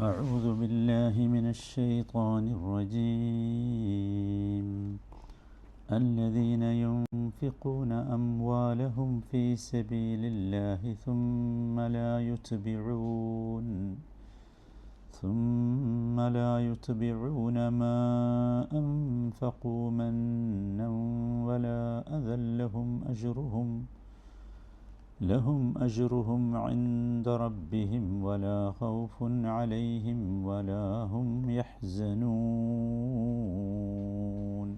أعوذ بالله من الشيطان الرجيم. الذين ينفقون أموالهم في سبيل الله ثم لا يتبعون ثم لا يتبعون ما أنفقوا منا ولا أذى لهم أجرهم. لهم أجرهم عند ربهم ولا خوف عليهم ولا هم يحزنون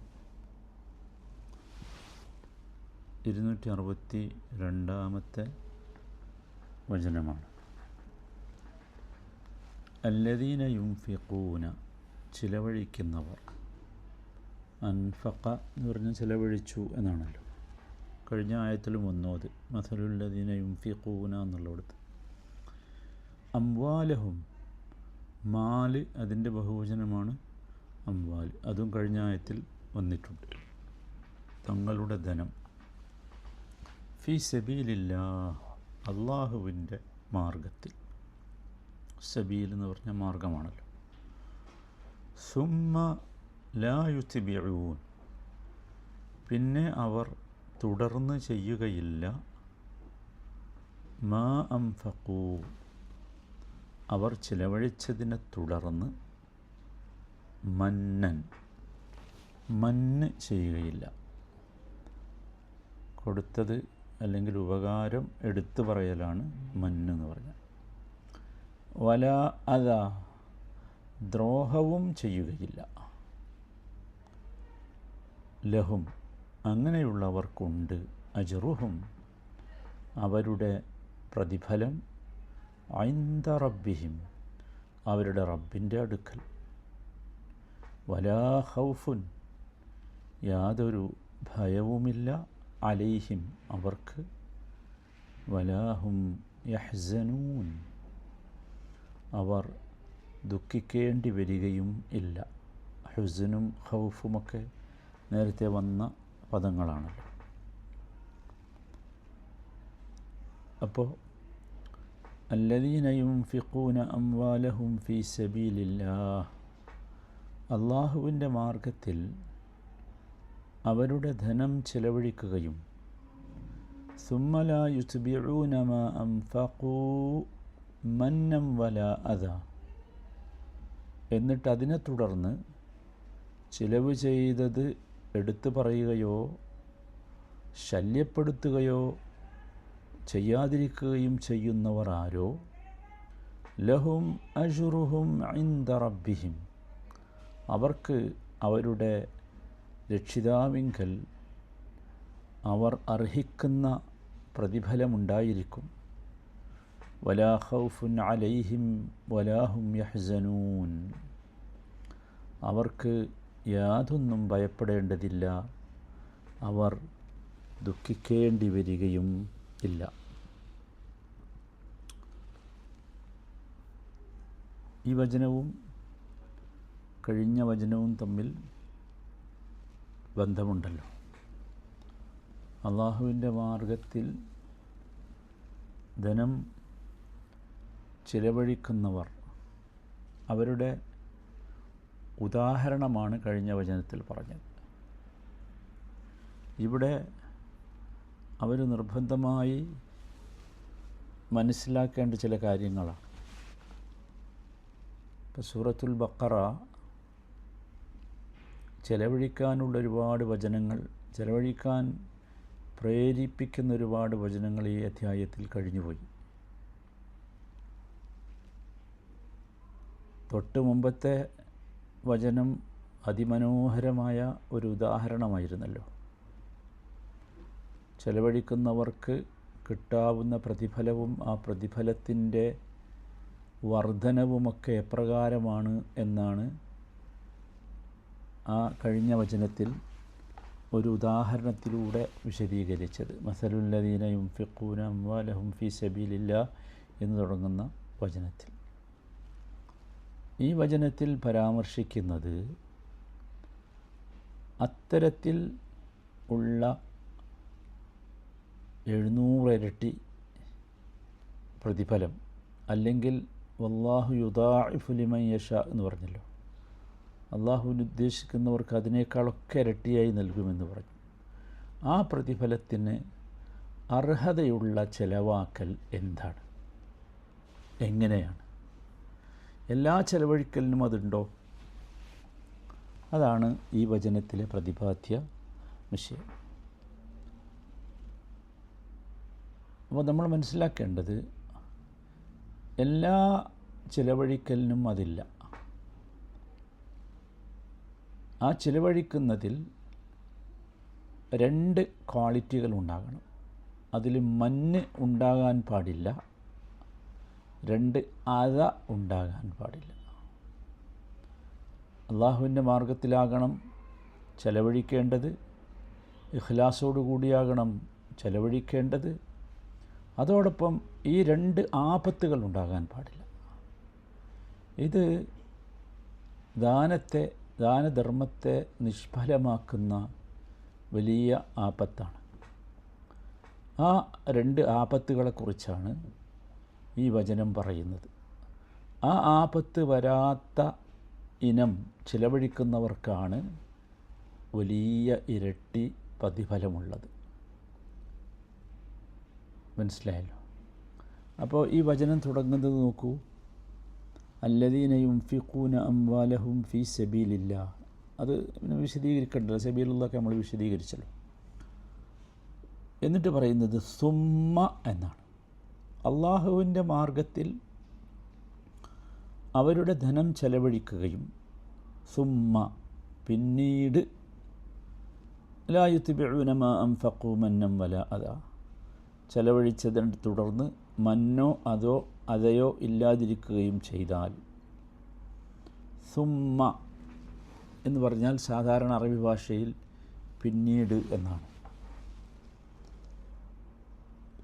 ഇരുന്നൂറ്റി അറുപത്തി രണ്ടാമത്തെ വചനമാണ് അല്ലദീന യുംഫിഖൂന ചിലവഴിക്കുന്നവർ അൻഫക്ക എന്ന് പറഞ്ഞ് ചിലവഴിച്ചു എന്നാണല്ലോ കഴിഞ്ഞ ആയത്തിലും ഒന്നോത് മസലുല്ലദീന യുംഫിഖൂന എന്നുള്ളിടത്ത് അംവാലഹും മാൽ അതിന്റെ ബഹുവചനമാണ് അംവാൽ. അതും കഴിഞ്ഞ ആയത്തിൽ വന്നിട്ടുണ്ട്. തങ്ങളുടെ ധനം. ഫി സബീലില്ല അള്ളാഹുവിന്റെ മാർഗത്തിൽ സബീൽ എന്ന് പറഞ്ഞ മാർഗമാണല്ലോ സുമ്മ ലായുത്തിബിഴൂൻ പിന്നെ അവർ തുടർന്ന് ചെയ്യുകയില്ല. മാ അംഫക്കൂ അവർ ചിലവഴിച്ചതിനെ തുടർന്ന് മന്നൻ മന്ന് ചെയ്യുകയില്ല. കൊടുത്തത് അല്ലെങ്കിൽ ഉപകാരം എടുത്തു പറയലാണ് മന്ന് എന്ന് പറഞ്ഞാൽ. വല അത ദ്രോഹവും ചെയ്യുകയില്ല. ലഹും. അങ്ങനെയുള്ളവർക്കുണ്ട് അജറുഹും. അവരുടെ പ്രതിഫലം ഐന്ദ റബ്ബിഹിം അവരുടെ റബ്ബിന്റെ അടുക്കൽ. വലാ ഹൗഫുൻ യാതൊരു ഭയവുമില്ല അലൈഹിം അവർക്ക്. വലാഹും യഹ്സനൂൻ അവർ ദുഃഖിക്കേണ്ടി വരികയും ഇല്ല. ഹുസനും ഹൗഫുമൊക്കെ നേരത്തെ വന്ന പദങ്ങളാണല്ലോ അപ്പോൾ അല്ലദീന യുംഫിഖൂന അംവാലഹും ഫി സബീലില്ലാ അള്ളാഹുവിന്റെ മാർഗത്തിൽ അവരുടെ ധനം ചിലവഴിക്കുകയും സുമ്മല യുസ്ബിഊനമ അംഫഖൂ മന്നം വല അത എന്നിട്ടതിനെ തുടർന്ന് ചിലവ് ചെയ്തത് എടുത്തു പറയുകയോ ശല്യപ്പെടുത്തുകയോ ചെയ്യാതിരിക്കുകയും ചെയ്യുന്നവർ ആരോ? ലഹും അഷുറുഹും ഐന്ദറബിഹിം അവർക്ക് അവരുടെ രക്ഷിതാവിങ്കൽ അവർ അർഹിക്കുന്ന പ്രതിഫലമുണ്ടായിരിക്കും. വലാ ഖൗഫുൻ അലൈഹിം വലാഹും യഹ്സനൂൻ. അവർക്ക് യാതൊന്നും ഭയപ്പെടേണ്ടതില്ല. അവർ ദുഃഖിക്കേണ്ടി വരികയും ഇല്ല. ഈ വചനവും കഴിഞ്ഞ വചനവും തമ്മിൽ ബന്ധമുണ്ടല്ലോ. അള്ളാഹുവിന്റെ മാർഗത്തിൽ ധനം ചിലവഴിക്കുന്നവർ അവരുടെ ഉദാഹരണമാണ് കഴിഞ്ഞ വചനത്തിൽ പറഞ്ഞത്. ഇവിടെ അവർ നിർബന്ധമായി മനസ്സിലാക്കേണ്ട ചില കാര്യങ്ങളാണ്. ഇപ്പോൾ സൂറത്തുൽ ബക്കറ ചെലവഴിക്കാനുള്ള ഒരുപാട് വചനങ്ങൾ ചെലവഴിക്കാൻ പ്രേരിപ്പിക്കുന്ന ഒരുപാട് വചനങ്ങൾ ഈ അധ്യായത്തിൽ കഴിഞ്ഞുപോയി. തൊട്ട് മുമ്പത്തെ വചനം അതിമനോഹരമായ ഒരു ഉദാഹരണമായിരുന്നല്ലോ. ചെലവഴിക്കുന്നവർക്ക് കിട്ടാവുന്ന പ്രതിഫലവും ആ പ്രതിഫലത്തിന്റെ വർധനവുമൊക്കെ എപ്രകാരമാണ് എന്നാണ് ആ കഴിഞ്ഞ വചനത്തിൽ ഒരു ഉദാഹരണത്തിലൂടെ വിശദീകരിച്ചത്. മസലുല്ലദീന യുംഫിഖൂന അംവാലഹും ഫി സബീലില്ല എന്ന് തുടങ്ങുന്ന വചനത്തിൽ. ഈ വചനത്തിൽ പരാമർശിക്കുന്നത് അത്തരത്തിൽ ഉള്ള എഴുന്നൂറിരട്ടി പ്രതിഫലം അല്ലെങ്കിൽ വല്ലാഹു യുദാഇഫുലിമൻ യഷ എന്ന് പറഞ്ഞല്ലോ. അള്ളാഹുവിന് ഉദ്ദേശിക്കുന്നവർക്ക് അതിനേക്കാളൊക്കെ ഇരട്ടിയായി നൽകുമെന്ന് പറഞ്ഞു. ആ പ്രതിഫലത്തിന് അർഹതയുള്ള ചെലവാക്കൽ എന്താണ്? എങ്ങനെയാണ്? എല്ലാ ചെലവഴിക്കലിനും അതുണ്ടോ? അതാണ് ഈ വചനത്തിലെ പ്രതിപാദ്യ വിഷയം. അപ്പോൾ നമ്മൾ മനസ്സിലാക്കേണ്ടത് എല്ലാ ചിലവഴിക്കലിനും അതില്ല. ആ ചിലവഴിക്കുന്നതിൽ രണ്ട് ക്വാളിറ്റികൾ ഉണ്ടാകണം. അതിൽ മഞ്ഞ് ഉണ്ടാകാൻ പാടില്ല. രണ്ട് അത ഉണ്ടാകാൻ പാടില്ല. അള്ളാഹുവിന്റെ മാർഗത്തിലാകണം ചെലവഴിക്കേണ്ടത് ഇഖ്ലാസോടു കൂടിയാകണം ചെലവഴിക്കേണ്ടത്. അതോടൊപ്പം ഈ രണ്ട് ആപത്തുകൾ ഉണ്ടാകാൻ പാടില്ല. ഇത് ദാനത്തെ ദാനധർമ്മത്തെ നിഷ്ഫലമാക്കുന്ന വലിയ ആപത്താണ്. ആ രണ്ട് ആപത്തുകളെക്കുറിച്ചാണ് ഈ വചനം പറയുന്നത്. ആ ആപത്ത് വരാത്ത ഇനം ചിലവഴിക്കുന്നവർക്കാണ് വലിയ ഇരട്ടി പ്രതിഫലമുള്ളത്. മനസ്സിലായല്ലോ? അപ്പോൾ ഈ വചനം തുടങ്ങുന്നത് നോക്കൂ. അല്ലദീനയും ഫിഖൂന അംവാലഹും ഫി സബീലില്ല അത് പിന്നെ വിശദീകരിക്കണ്ടല്ലോ. സബീലുള്ളതൊക്കെ നമ്മൾ വിശദീകരിച്ചല്ലോ. എന്നിട്ട് പറയുന്നത് സുമ്മ എന്നാണ്. അള്ളാഹുവിന്റെ മാർഗത്തിൽ അവരുടെ ധനം ചെലവഴിക്കുകയും സുമ്മ പിന്നീട് ലായുത്തിബിഴുനമ അംഫക്കു മന്നം വല അതാ ചെലവഴിച്ചതിനെ തുടർന്ന് മന്നോ അതോ അതയോ ഇല്ലാതിരിക്കുകയും ചെയ്താൽ സുമ്മ എന്ന് പറഞ്ഞാൽ സാധാരണ അറബി ഭാഷയിൽ പിന്നീട് എന്നാണ്.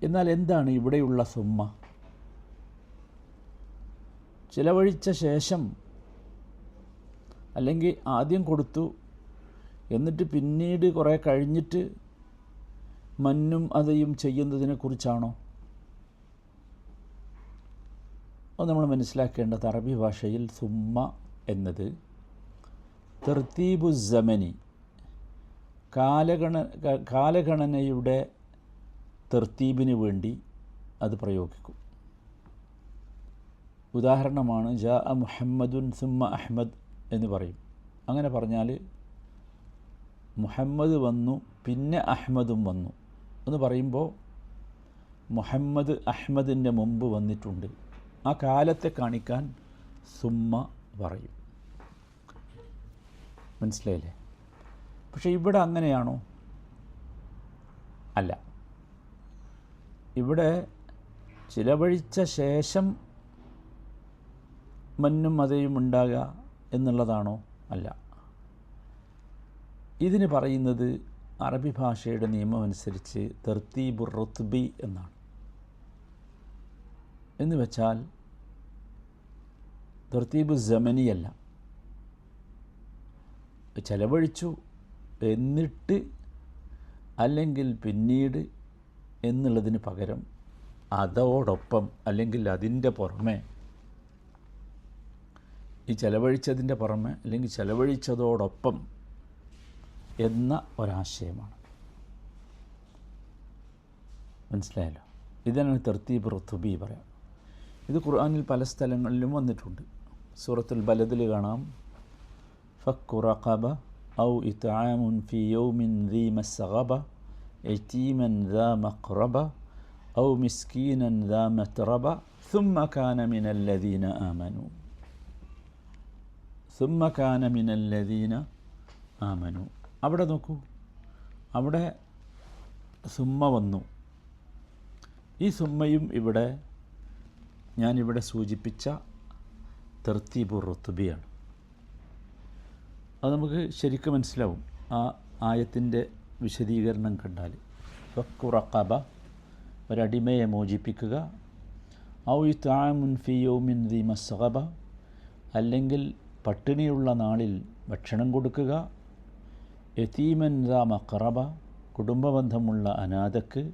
എന്നാൽ എന്താണ് ഇവിടെയുള്ള സുമ്മ? ചിലവഴിച്ച ശേഷം അല്ലെങ്കിൽ ആദ്യം കൊടുത്തു എന്നിട്ട് പിന്നീട് കുറേ കഴിഞ്ഞിട്ട് മന്നും അതയും ചെയ്യുന്നതിനെക്കുറിച്ചാണോ അത് നമ്മൾ മനസ്സിലാക്കേണ്ടത് അറബി ഭാഷയിൽ സുമ്മ എന്നത് തെർത്തീബുസമനി കാലഗണ കാലഗണനയുടെ തെർത്തീബിന് വേണ്ടി അത് പ്രയോഗിക്കും. ഉദാഹരണമാണ് ജാ അ മുഹമ്മദുൻ സുമ്മ അഹ്മദ് എന്ന് പറയും. അങ്ങനെ പറഞ്ഞാൽ മുഹമ്മദ് വന്നു പിന്നെ അഹ്മദും വന്നു എന്ന് പറയുമ്പോൾ മുഹമ്മദ് അഹ്മദിന്റെ മുമ്പ് വന്നിട്ടുണ്ട്. ആ കാലത്തെ കാണിക്കാൻ സുമ്മ പറയും. മനസ്സിലായില്ലേ? പക്ഷേ ഇവിടെ അങ്ങനെയാണോ? അല്ല. ഇവിടെ ചിലവഴിച്ച ശേഷം മന്നും മതയും ഉണ്ടാകുക എന്നുള്ളതാണോ? അല്ല. ഇതിന് പറയുന്നത് അറബി ഭാഷയുടെ നിയമം അനുസരിച്ച് തെർത്തീബു റുത്ബി എന്നാണ്. എന്ന് വെച്ചാൽ തെർത്തീബു ജമനിയല്ല ചെലവഴിച്ചു എന്നിട്ട് അല്ലെങ്കിൽ പിന്നീട് എന്നുള്ളതിന് പകരം അതോടൊപ്പം അല്ലെങ്കിൽ അതിന്റെ പുറമെ ഈ ചെലവഴിച്ചതിന്റെ പുറമെ അല്ലെങ്കിൽ ചെലവഴിച്ചതോടൊപ്പം എന്ന ഒരാശയമാണ്. മനസ്സിലായല്ലോ? ഇതാണ് തെർത്തീബ് റുത്തുബി പറയാം. ഇത് ഖുർആാനിൽ പല സ്ഥലങ്ങളിലും വന്നിട്ടുണ്ട്. സൂറത്തുൽ ബലദിൽ കാണാം. ഫക്കുറഖബ ഔ ഇത്താമുൻ ഫി യൗമിൻ ദീ يتيما ذا مقربة أو مسكينا ذا متربة ثم كان من الذين آمنوا ثم كان من الذين آمنوا അവിടെ നോക്കൂ അവിടെ സുമ്മ വന്നു ഈ സുമ്മയും ഇവിടെ ഞാനിവിടെ സൂചിപ്പിച്ച തെർത്തീബു റുത്തുബിയാണ് അത് നമുക്ക് ശരിക്കും മനസ്സിലാവും ആ ആയത്തിൻ്റെ വിശദീകരണം കണ്ടാൽ ഫക്കുറക്കബ ഒരടിമയെ മോചിപ്പിക്കുക. ഔ താമുൻ ഫിയോമിൻ ദി മസ്ഹബ അല്ലെങ്കിൽ പട്ടിണിയുള്ള നാളിൽ ഭക്ഷണം കൊടുക്കുക. യതീമൻ ദാ മക്റബ കുടുംബബന്ധമുള്ള അനാഥക്ക്.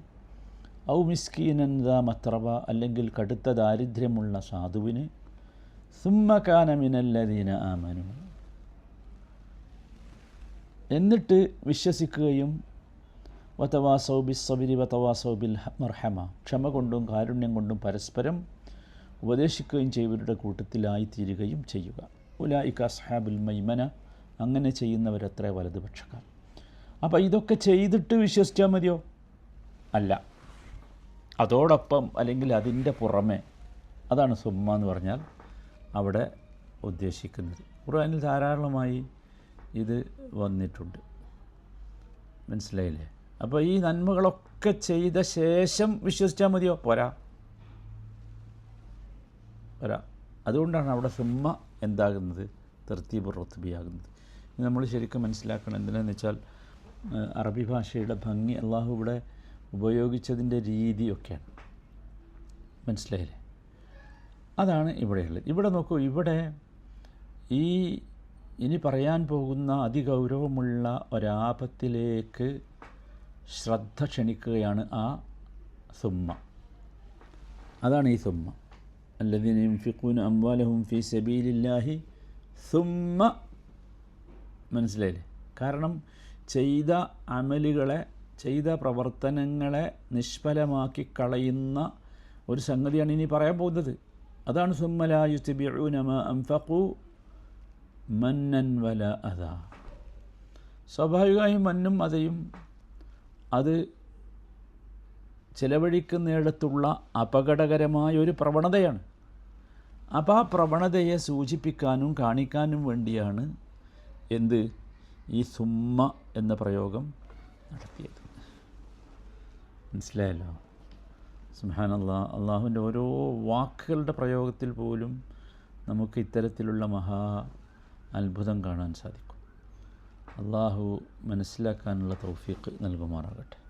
ഔ മിസ്കീനൻ ദാ മത്രബ അല്ലെങ്കിൽ കടുത്ത ദാരിദ്ര്യമുള്ള സാധുവിന്. സുമ്മ കാന മിനല്ലദീന ആമനു. എന്നിട്ട് വിശ്വസിക്കുകയും വതവാസൗ ബിസ്സബിരി വതവാസൗ ബിൽ മർഹമ ക്ഷമ കൊണ്ടും കാരുണ്യം കൊണ്ടും പരസ്പരം ഉപദേശിക്കുകയും ചെയ്തവരുടെ കൂട്ടത്തിലായിത്തീരുകയും ചെയ്യുക. ഉലായിക അസ്ഹാബുൽ മൈമന അങ്ങനെ ചെയ്യുന്നവരത്ര വലതുപക്ഷക്കാർ അപ്പോൾ ഇതൊക്കെ ചെയ്തിട്ട് വിശ്വസിച്ചാൽ മതിയോ? അല്ല. അതോടൊപ്പം അല്ലെങ്കിൽ അതിന്റെ പുറമെ അതാണ് സുമ്മ എന്ന് പറഞ്ഞാൽ അവിടെ ഉദ്ദേശിക്കുന്നത്. ഖുർആനിൽ ധാരാളമായി ഇത് വന്നിട്ടുണ്ട്. മനസ്സിലായില്ലേ? അപ്പോൾ ഈ നന്മകളൊക്കെ ചെയ്ത ശേഷം വിശ്വസിച്ചാൽ മതിയോ? പോരാ. പോരാ. അതുകൊണ്ടാണ് അവിടെ സുമ്മ എന്താകുന്നത്? തെർത്തീബ് റത്തുബിയാകുന്നത് നമ്മൾ ശരിക്കും മനസ്സിലാക്കണം എന്തിനാന്ന് വെച്ചാൽ അറബി ഭാഷയുടെ ഭംഗി അള്ളാഹു ഇവിടെ ഉപയോഗിച്ചതിന്റെ രീതിയൊക്കെയാണ്. മനസ്സിലായില്ലേ? അതാണ് ഇവിടെയുള്ളത് ഇവിടെ നോക്കൂ ഇവിടെ ഈ ഇനി പറയാൻ പോകുന്ന അതിഗൗരവമുള്ള ഒരാപത്തിലേക്ക് ശ്രദ്ധ ക്ഷണിക്കുകയാണ് ആ സുമ്മ. അതാണ് ഈ സുമ്മ. അല്ലതിന് യുംഫിഖൂൻ അംവാലഹും ഫി സബീലില്ലാഹി സുമ്മ. മനസ്സിലായില്ലേ? കാരണം ചെയ്ത അമലുകളെ ചെയ്ത പ്രവർത്തനങ്ങളെ നിഷ്ഫലമാക്കി കളയുന്ന ഒരു സംഗതിയാണ് ഇനി പറയാൻ പോകുന്നത്. അതാണ് സുമ്മലായു യുസ്തിബിഉ നമ അംഫഖു മന്നൻ വല അത. സ്വാഭാവികമായും മന്നും അതയും. അത് ചിലവഴിക്കുന്നിടത്തുള്ള അപകടകരമായ ഒരു പ്രവണതയാണ്. അപ്പോൾ ആ പ്രവണതയെ സൂചിപ്പിക്കാനും കാണിക്കാനും വേണ്ടിയാണ് എന്ത് ഈ സുമ്മ എന്ന പ്രയോഗം നടത്തിയത്. മനസ്സിലായല്ലോ? സുഹാനല്ലാ അള്ളാഹുവിന്റെ ഓരോ വാക്കുകളുടെ പ്രയോഗത്തിൽ പോലും നമുക്ക് ഇത്തരത്തിലുള്ള മഹാ അത്ഭുതം കാണാൻ സാധിക്കും. അള്ളാഹു മനസ്സിലാക്കാനുള്ള തൗഫീഖ് നൽകുമാറാകട്ടെ.